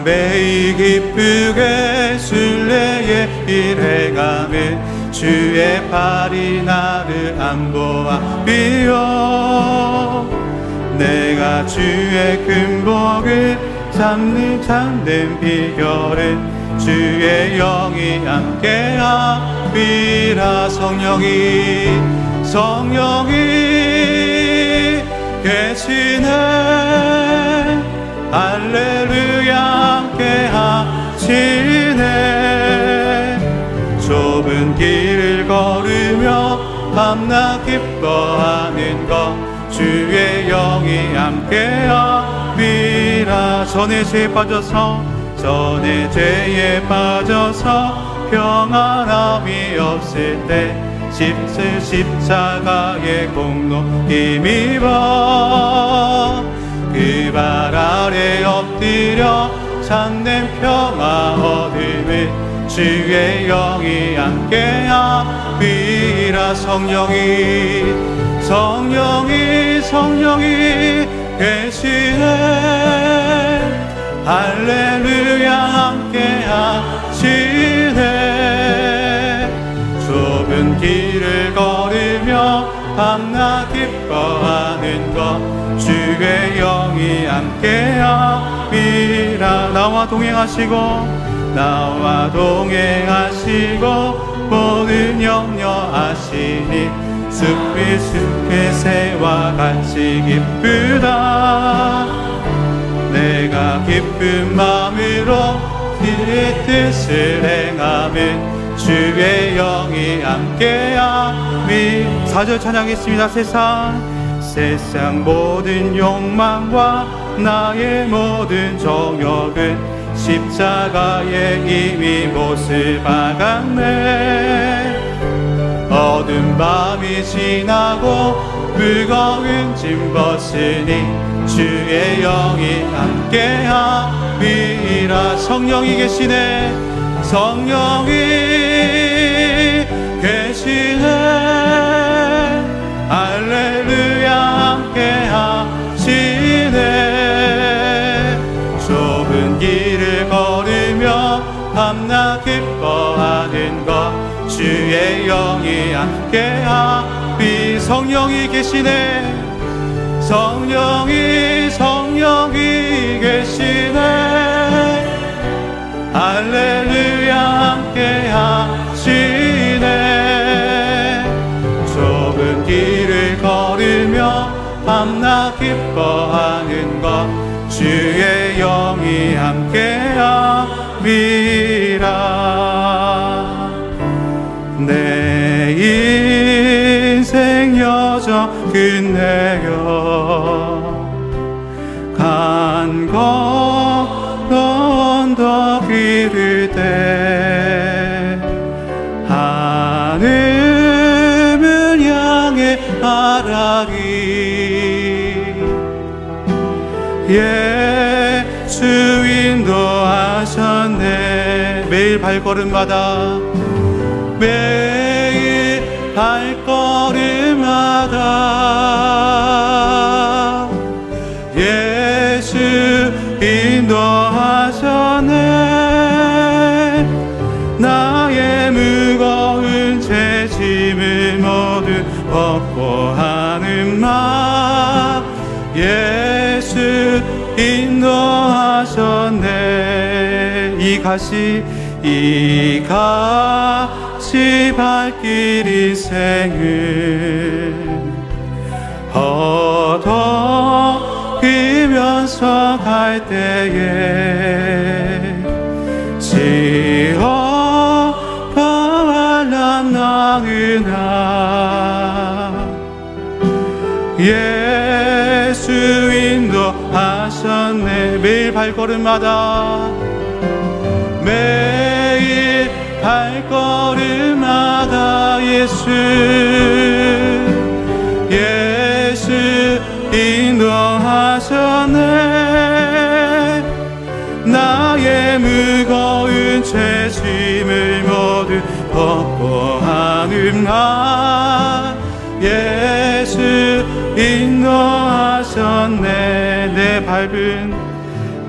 매일 기쁘게 순례의 일해가면 주의 팔이 나를 안보하비요 내가 주의 근복을 잡는 참된 비결은 주의 영이 함께하리라. 성령이 성령이 계시네. 할렐루야 기뻐하는 것 주의 영이 함께하리라. 전의 죄에 빠져서 전의 죄에 빠져서 평안함이 없을 때 십슬 십자가의 공로 힘입어 그발 아래 엎드려 참된 평화 얻음을 주의 영이 함께하 리라 성령이 성령이 성령이 계시네. 할렐루야 함께 하시네. 좁은 길을 걸으며 밤낮 기뻐하는 것 주의 영이 함께하리라 나와 동행하시고 나와 동행하시고 모든 염려하시니 숲이 숲의 새와 같이 기쁘다. 내가 기쁜 마음으로 그의 뜻을 행하면 주의 영이 함께하리 사절 찬양했습니다. 세상 세상 모든 욕망과 나의 모든 정욕은 십자가에 이미 못을 박았네. 어두운 밤이 지나고 무거운 짐 벗으니 주의 영이 함께하리라 성령이 계시네. 성령이 함께하리 성령이 계시네. 성령이 성령이 계시네. 할렐루야 함께하시네. 좁은 길을 걸으며 밤낮 기뻐하는 것 주의 영이 함께하리라 끝내려 간 건넌 언덕 이를 때 하늘을 향해 바라기 예수 인도하셨네. 매일 발걸음마다 매일 발걸음마다 예수 인도하셨네. 나의 무거운 죄 짐을 모두 벗고 하는 말 예수 인도하셨네. 이 가시 이 가 시 발길 인생을 허덕이면서 갈 때에 지어가 알람 나으나 예수 인도 하셨네. 매일 발걸음마다 예수 예수 인도하셨네. 나의 무거운 죄짐을 모두 벗고 하는 날 예수 인도하셨네. 내 밟은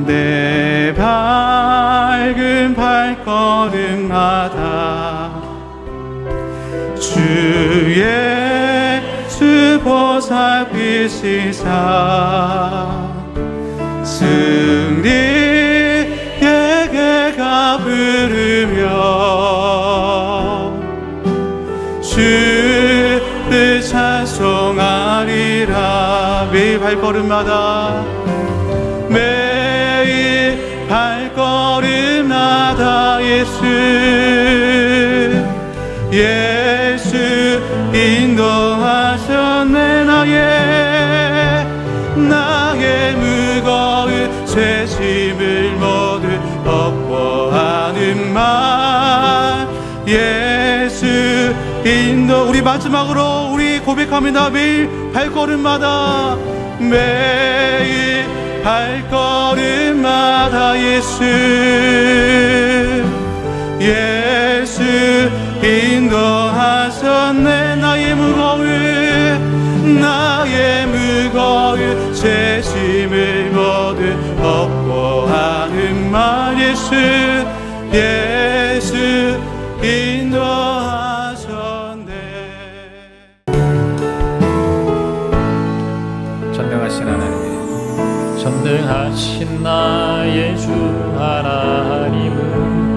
내 밝은 발걸음마다 주 보살피시사. 승리에게 가부르며 주를 찬송하리라. 매일 발걸음마다 매일 발걸음마다 예수 예수 인도하셨네 나의 나의 무거운 죄짐을 모두 벗고하는 말. 예수 인도. 우리 마지막으로 우리 고백합니다 매일 발걸음마다 매일 발걸음마다 예수 예수 인도하셨네. 나의 무거운 나의 무거운 죄짐을 모두 벗고 하는 말 예수 예수 인도하셨네. 전능하신 하나님 전능하신 나의 주 하나님은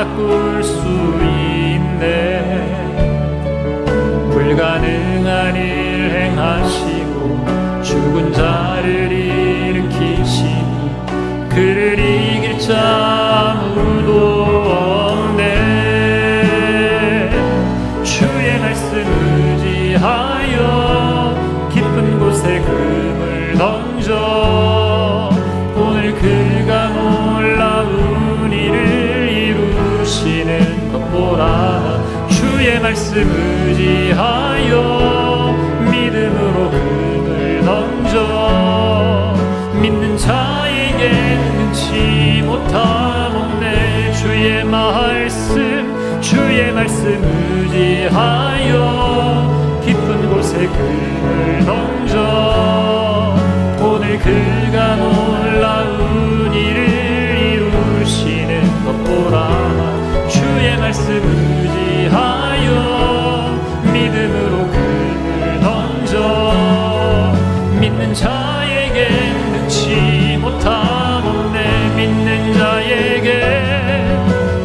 바꿀 수 있네. 불가능한 일 행하시고 죽은 자를 말씀 의지하여 믿음으로 금을 던져. 믿는 자에게 능치 못함 없네. 주의 말씀 주의 말씀 의지하여 깊은 곳에 금을 던져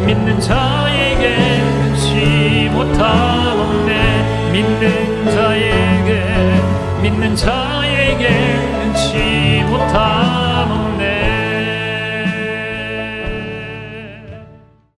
믿는 자에게 지 못하옵네. 믿는 자에게 믿는 자에게 지 못하옵네